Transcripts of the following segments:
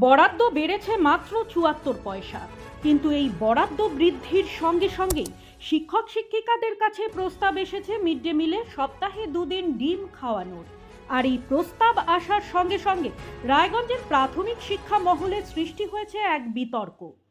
বরাদ্দ বেড়েছে মাত্র চুয়াত্তর পয়সা। কিন্তু এই বরাদ্দ বৃদ্ধির সঙ্গে সঙ্গেই শিক্ষক শিক্ষিকাদের কাছে প্রস্তাব এসেছে মিড ডে মিলে সপ্তাহে দুদিন ডিম খাওয়ানোর। আর এই প্রস্তাব আসার সঙ্গে সঙ্গে রায়গঞ্জের প্রাথমিক শিক্ষা মহলে সৃষ্টি হয়েছে এক বিতর্ক।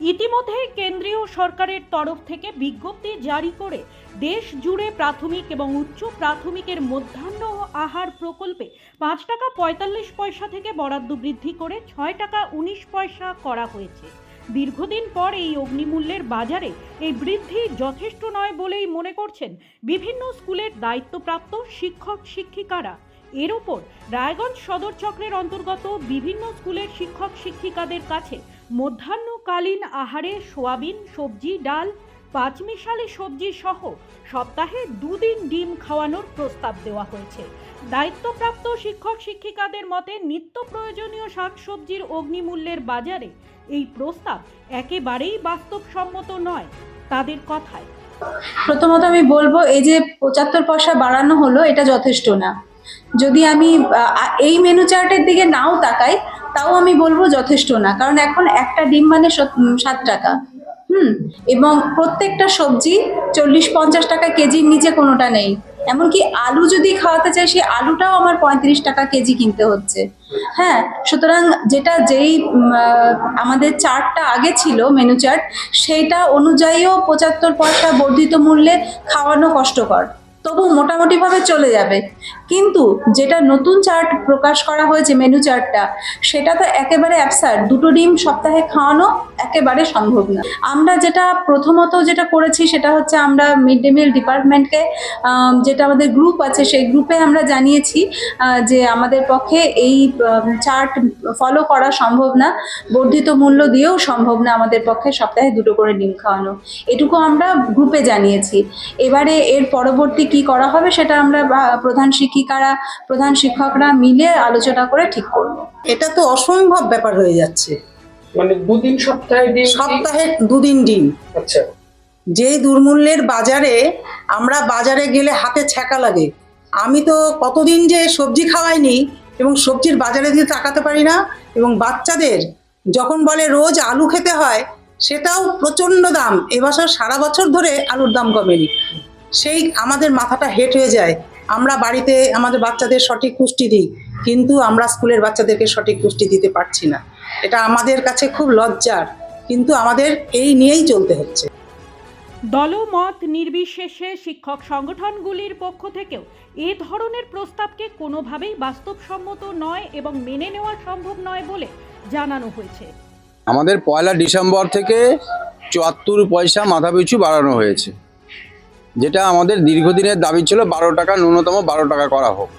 ইতিমধ্যে কেন্দ্রীয় সরকারের তরফ থেকে বিজ্ঞপ্তি জারি করে দেশ জুড়ে প্রাথমিক এবং উচ্চ প্রাথমিকের মধ্যাহ্ন আহার প্রকল্পে পাঁচ টাকা পঁয়তাল্লিশ পয়সা থেকে বরাদ্দ বৃদ্ধি করে ছয় টাকা উনিশ পয়সা করা হয়েছে। দীর্ঘদিন পর এই অগ্নিমূল্যের বাজারে এই বৃদ্ধি যথেষ্ট নয় বলেই মনে করছেন বিভিন্ন স্কুলের দায়িত্বপ্রাপ্ত শিক্ষক শিক্ষিকারা এর ওপর রায়গঞ্জ সদর চক্রের অন্তর্গত বিভিন্ন স্কুলের শিক্ষক শিক্ষিকাদের কাছে মধ্যাহ্নকালীন আহারে সোয়াবিন, সবজি, ডাল, পাঁচমিশালি সবজি সহ সপ্তাহে দুদিন ডিম খাওয়ানোর প্রস্তাব দেওয়া হয়েছে। দায়িত্বপ্রাপ্ত শিক্ষক শিক্ষিকাদের মতে নিত্য প্রয়োজনীয় শাকসবজির অগ্নিমূল্যের বাজারে এই প্রস্তাব একেবারেই বাস্তবসম্মত নয় তাদের কথায়। প্রথমত আমি বলব, এই যে পঁচাত্তর পয়সা বাড়ানো হলো, এটা যথেষ্ট না। যদি আমি এই মেনু চার্টের দিকে নাও তাকাই, তাও আমি বলব যথেষ্ট না। কারণ এখন একটা ডিম মানে সত- টাকা। হুম? এবং প্রত্যেকটা সবজি চল্লিশ পঞ্চাশ টাকা কেজির নিচে কোনোটা নেই। এমনকি আলু যদি খাওয়াতে চাই, সেই আলুটাও আমার পঁয়ত্রিশ টাকা কেজি কিনতে হচ্ছে। হ্যাঁ? সুতরাং যেটা যেই আমাদের চার্টটা আগে ছিল মেনু চার্ট, সেইটা অনুযায়ীও পঁচাত্তর পয়সা বর্ধিত মূল্যে খাওয়ানো কষ্টকর। তবু মোটামুটিভাবে চলে যাবে। কিন্তু যেটা নতুন চার্ট প্রকাশ করা হয়েছে মেনু চার্টটা, সেটা তো একেবারে অ্যাবসার্ড দুটো ডিম সপ্তাহে খাওয়ানো একেবারে সম্ভব না। আমরা যেটা প্রথমত যেটা করেছি সেটা হচ্ছে আমরা মিড ডে মিল ডিপার্টমেন্টকে যেটা আমাদের গ্রুপ আছে, সেই গ্রুপে আমরা জানিয়েছি যে আমাদের পক্ষে এই চার্ট ফলো করা সম্ভব না। বর্ধিত মূল্য দিয়েও সম্ভব না আমাদের পক্ষে সপ্তাহে দুটো করে ডিম খাওয়ানো। এটুকু আমরা গ্রুপে জানিয়েছি। এবারে এর পরবর্তী কি করা হবে সেটা আমরা প্রধান প্রধান শিক্ষিকারা প্রধান শিক্ষকরা মিলে আলোচনা করে ঠিক করব। এটা তো অসম্ভব ব্যাপার হয়ে যাচ্ছে। মানে দুদিন সপ্তাহে দিন সপ্তাহে দুদিন ডিম আচ্ছা। যেই দুর্মূল্যের বাজারে আমরা বাজারে গেলে হাতে ছ্যাঁকা লাগে। আমি তো কতদিন যে সবজি খাওয়াইনি এবং সবজির বাজারে দিয়ে তাকাতে পারি না এবং বাচ্চাদের যখন বলে রোজ আলু খেতে হয় সেটাও প্রচণ্ড দাম। এবছর সারা বছর ধরে আলুর দাম কমেনি। সেই আমাদের মাথাটা হেট হয়ে যায়। আমরা বাড়িতে আমাদের বাচ্চাদের সঠিক পুষ্টি দিই কিন্তু আমরা স্কুলের বাচ্চাদেরকে সঠিক পুষ্টি দিতে পারছি না। এটা আমাদের কাছে খুব লজ্জার কিন্তু আমাদের এই নিয়েই চলতে হচ্ছে। দলমত নির্বিশেষে শিক্ষক সংগঠনগুলির পক্ষ থেকেও এ ধরনের প্রস্তাবকে কোনোভাবেই বাস্তবসম্মত নয় এবং মেনে নেওয়া সম্ভব নয় বলে জানানো হয়েছে। আমাদের পয়লা ডিসেম্বর থেকে চুয়াত্তর পয়সা মাথাপিছু বাড়ানো হয়েছে। যেটা আমাদের দীর্ঘদিনের দাবি ছিল বারো টাকা ন্যূনতম বারো টাকা করা হোক।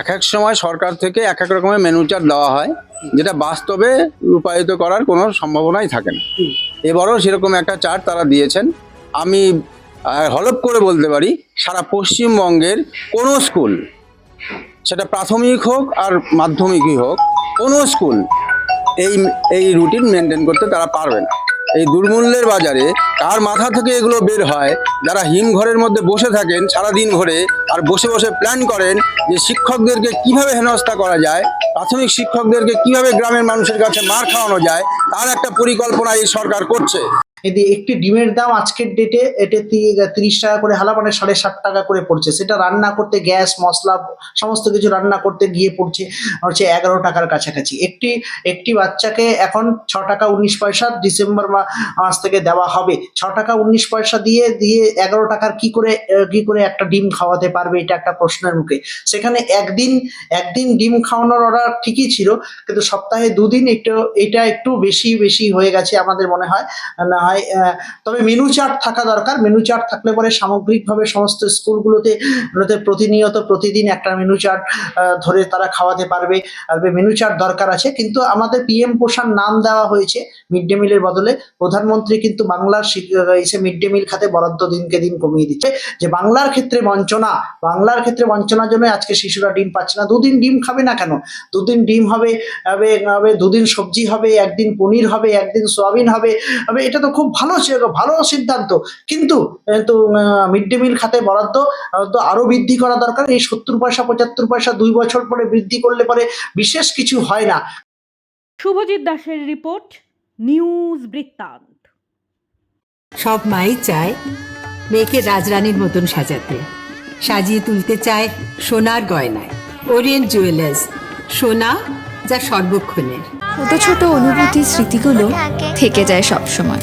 এক এক সময় সরকার থেকে এক এক রকমের মেনু চার্ট দেওয়া হয় যেটা বাস্তবে রূপায়িত করার কোনো সম্ভাবনাই থাকে না। এবারও সেরকম একটা চার্ট তারা দিয়েছেন। আমি হলপ করে বলতে পারি সারা পশ্চিমবঙ্গের কোনো স্কুল সেটা প্রাথমিক হোক আর মাধ্যমিকই হোক কোনো স্কুল এই এই রুটিন মেনটেন করতে তারা পারবে না। এই দুর্মূল্যের বাজারে কার মাথা থেকে এগুলো বের হয়। যারা হিমঘরের মধ্যে বসে থাকেন সারা দিন ঘরে আর বসে বসে প্ল্যান করেন যে শিক্ষকদেরকে কীভাবে হেনস্থা করা যায়, প্রাথমিক শিক্ষকদেরকে কীভাবে গ্রামের মানুষের কাছে মার খাওয়ানো যায়, তার একটা পরিকল্পনা এই সরকার করছে। এদি একটি ডিমের দাম আজকের ডেটে এটা তিরিশ টাকা করে হালা মানে সাড়ে ষাট টাকা করে পড়ছে। সেটা রান্না করতে গ্যাস, মশলা, সমস্ত কিছু রান্না করতে গিয়ে পড়ছে, হচ্ছে এগারো টাকার কাছাকাছি। একটি একটি বাচ্চাকে এখন ছ টাকা উনিশ পয়সা ডিসেম্বর মাস থেকে দেওয়া হবে। ছ টাকা উনিশ পয়সা দিয়ে দিয়ে এগারো টাকার কি করে কি করে একটা ডিম খাওয়াতে পারবে, এটা একটা প্রশ্নের মুখে। সেখানে একদিন একদিন ডিম খাওয়ানোর অর্ডার ঠিকই ছিল, কিন্তু সপ্তাহে দুদিন একটু, এটা একটু বেশি বেশি হয়ে গেছে আমাদের মনে হয়। না হয় তবে মেনু চার্ট থাকা দরকার। মেনু চার্ট থাকলে পরে সামগ্রিকভাবে সমস্ত স্কুলগুলোতে গুলোতে প্রতিনিয়ত প্রতিদিন একটা মেনু চার্ট ধরে তারা খাওয়াতে পারবে। মেনু চার্ট দরকার আছে। কিন্তু আমাদের পিএম পোষণ নাম দেওয়া হয়েছে মিড ডে মিলের বদলে। প্রধানমন্ত্রী কিন্তু বাংলার এসে মিড ডে মিল খাতে বরাদ্দ দিনকে দিন কমিয়ে দিচ্ছে। যে বাংলার ক্ষেত্রে বঞ্চনা, বাংলার ক্ষেত্রে বঞ্চনার জন্য আজকে শিশুরা ডিম পাচ্ছে না। দুদিন ডিম খাবে না কেন? দুদিন ডিম হবে দুদিন সবজি হবে, একদিন পনির হবে, একদিন সোয়াবিন হবে। হবে এটা তো খুব ভালো ভালো সিদ্ধান্ত। কিন্তু কিন্তু মিড ডে মিল খাতে বরাদ্দ তো আরও বৃদ্ধি করা দরকার। এই সত্তর পয়সা পঁচাত্তর পয়সা দুই বছর পরে বৃদ্ধি করলে পরে বিশেষ কিছু হয় না। শুভজিৎ দাসের রিপোর্ট নিউজ বৃত্তান্ত। সব মাই চায় মেয়েকে রাজরানীর মতন সাজাতে। সাজিয়ে তুলতে চায় সোনার গয়নায়। ওরিয়েন্ট জুয়েলার্স সোনা যা সর্বক্ষণের। ছোট ছোট অনুভূতি স্মৃতিগুলো থেকে। যায় সব সময়